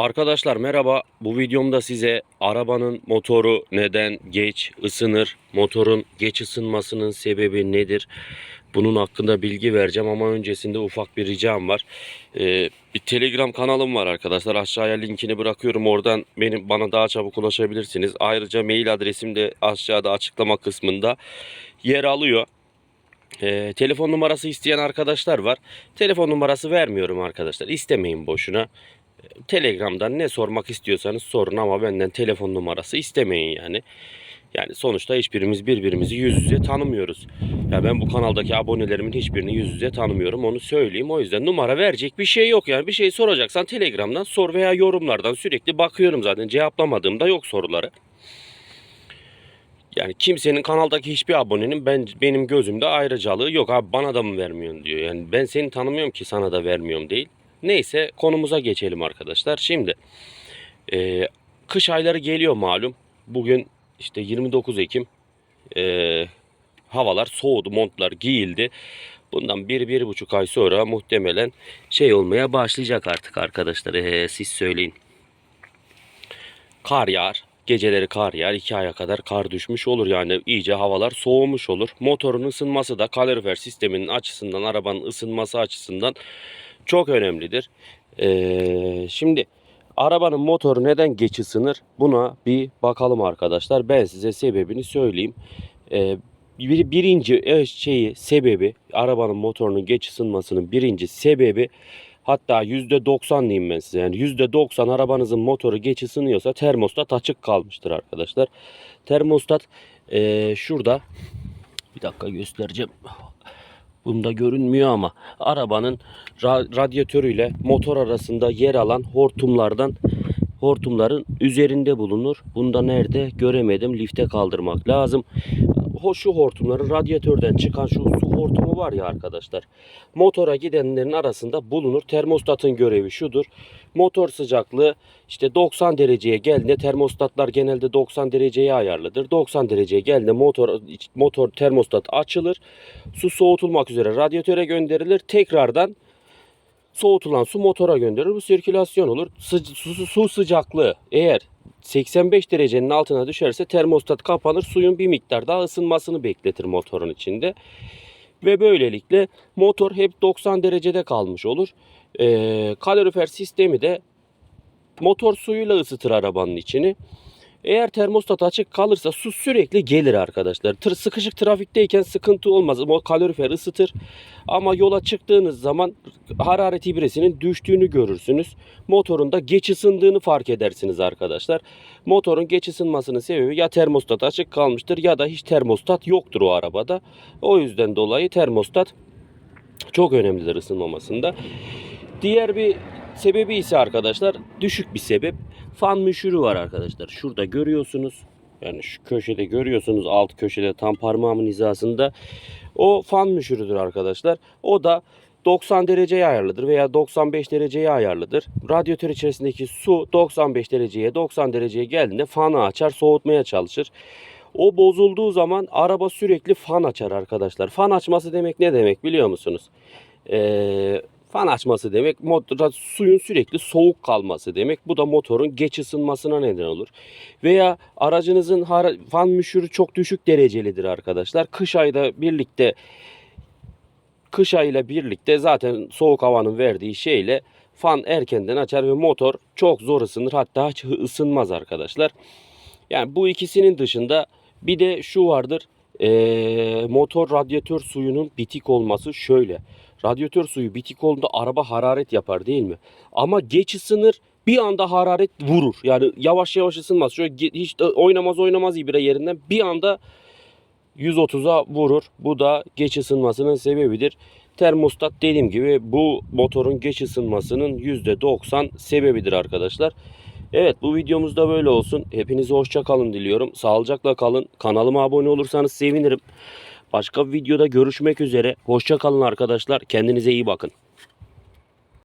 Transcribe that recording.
Arkadaşlar merhaba. Bu videomda size arabanın motoru neden geç ısınır, motorun geç ısınmasının sebebi nedir? Bunun hakkında bilgi vereceğim ama öncesinde ufak bir ricam var. Ee, bir Telegram kanalım var arkadaşlar. Aşağıya linkini bırakıyorum. Oradan benim bana daha çabuk ulaşabilirsiniz. Ayrıca mail adresim de aşağıda açıklama kısmında yer alıyor. Ee, telefon numarası isteyen arkadaşlar var. Telefon numarası vermiyorum arkadaşlar. İstemeyin boşuna. Telegram'dan ne sormak istiyorsanız sorun ama benden telefon numarası istemeyin yani. Yani sonuçta hiçbirimiz birbirimizi yüz yüze tanımıyoruz. Ya ben bu kanaldaki abonelerimin hiçbirini yüz yüze tanımıyorum onu söyleyeyim. O yüzden numara verecek bir şey yok yani. Bir şey soracaksan Telegram'dan sor veya yorumlardan sürekli bakıyorum zaten. Cevaplamadığımda yok soruları. Yani kimsenin kanaldaki hiçbir abonenin ben benim gözümde ayrıcalığı yok. Abi bana da mı vermiyorsun diyor. Yani ben seni tanımıyorum ki sana da vermiyorum değil. Neyse konumuza geçelim arkadaşlar. Şimdi e, kış ayları geliyor malum. Bugün işte 29 Ekim. E, havalar soğudu, montlar giyildi. Bundan bir, bir buçuk ay sonra muhtemelen şey olmaya başlayacak artık arkadaşlar. E, siz söyleyin. Kar yağar. Geceleri kar yağar. 2 aya kadar kar düşmüş olur. Yani iyice havalar soğumuş olur. Motorun ısınması da kalorifer sisteminin açısından, arabanın ısınması açısından çok önemlidir. Ee, şimdi arabanın motoru neden geç ısınır? Buna bir bakalım arkadaşlar. Ben size sebebini söyleyeyim. Ee, bir, birinci e, şeyi sebebi arabanın motorunun geç ısınmasının birinci sebebi hatta %90 diyeyim ben size. Yani %90 arabanızın motoru geç ısınıyorsa termostat açık kalmıştır arkadaşlar. Termostat e, şurada bir dakika göstereceğim. Bunda görünmüyor ama arabanın ra- radyatörüyle motor arasında yer alan hortumlardan hortumların üzerinde bulunur. Bunda nerede göremedim. Lifte kaldırmak lazım. Şu hortumların radyatörden çıkan şu su hortumu var ya arkadaşlar. Motora gidenlerin arasında bulunur. Termostatın görevi şudur. Motor sıcaklığı işte 90 dereceye geldiğinde termostatlar genelde 90 dereceye ayarlıdır. 90 dereceye geldiğinde motor motor termostat açılır. Su soğutulmak üzere radyatöre gönderilir. Tekrardan soğutulan su motora gönderilir. Bu sirkülasyon olur. Sı- su, su sıcaklığı eğer 85 derecenin altına düşerse termostat kapanır. Suyun bir miktar daha ısınmasını bekletir motorun içinde. Ve böylelikle motor hep 90 derecede kalmış olur. Ee, kalorifer sistemi de motor suyuyla ısıtır arabanın içini. Eğer termostat açık kalırsa su sürekli gelir arkadaşlar. Tır, sıkışık trafikteyken sıkıntı olmaz. O kalorifer ısıtır. Ama yola çıktığınız zaman hararet ibresinin düştüğünü görürsünüz. Motorun da geç ısındığını fark edersiniz arkadaşlar. Motorun geç ısınmasının sebebi ya termostat açık kalmıştır ya da hiç termostat yoktur o arabada. O yüzden dolayı termostat çok önemlidir ısınmamasında. Diğer bir sebebi ise arkadaşlar düşük bir sebep. Fan müşürü var arkadaşlar. Şurada görüyorsunuz. Yani şu köşede görüyorsunuz alt köşede tam parmağımın hizasında. O fan müşürüdür arkadaşlar. O da 90 dereceye ayarlıdır veya 95 dereceye ayarlıdır. Radyatör içerisindeki su 95 dereceye 90 dereceye geldiğinde fanı açar soğutmaya çalışır. O bozulduğu zaman araba sürekli fan açar arkadaşlar. Fan açması demek ne demek biliyor musunuz? Ee, fan açması demek motor, suyun sürekli soğuk kalması demek. Bu da motorun geç ısınmasına neden olur. Veya aracınızın fan müşürü çok düşük derecelidir arkadaşlar. Kış ayda birlikte kış ayıyla birlikte zaten soğuk havanın verdiği şeyle fan erkenden açar ve motor çok zor ısınır. Hatta hiç ısınmaz arkadaşlar. Yani bu ikisinin dışında bir de şu vardır. Ee, motor radyatör suyunun bitik olması şöyle. Radyatör suyu bitik olduğunda araba hararet yapar değil mi? Ama geç ısınır bir anda hararet vurur. Yani yavaş yavaş ısınmaz. Şöyle hiç oynamaz oynamaz ibre yerinden bir anda 130'a vurur. Bu da geç ısınmasının sebebidir. Termostat dediğim gibi bu motorun geç ısınmasının %90 sebebidir arkadaşlar. Evet bu videomuz da böyle olsun. Hepinize hoşça kalın diliyorum. Sağlıcakla kalın. Kanalıma abone olursanız sevinirim. Başka bir videoda görüşmek üzere. Hoşça kalın arkadaşlar. Kendinize iyi bakın.